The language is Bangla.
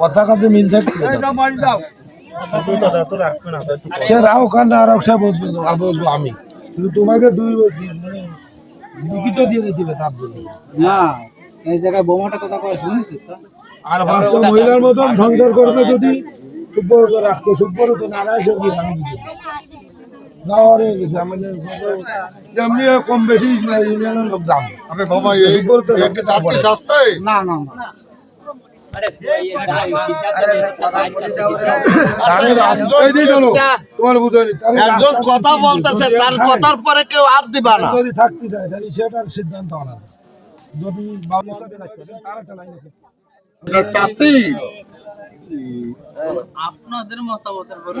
কথা কাজে মিল সে রাও কান্দা আর সে বসবে আর বসবো আমি। কিন্তু তোমাকে দুই মানে লিখিত দিয়ে দিবে তার জন্য। না এই জায়গায় বোমাটা কথা কয় শুনেছিস আর পাঁচটা মহিলার মতন সংসার করবে যদি? সুব্বর তো রাখতো সুব্বর তো নারায় সবজি আমি দিতে কম বেশি লোক দাম বাবা না না না। একজন কথা বলতেছে তার কথার পরে কেউ আর দিবা না। যদি থাকতে চায় তাহলে সেটার সিদ্ধান্ত আলাদা। যদি তার একটা লাইন আছে। আপনাদের মতামতের পরে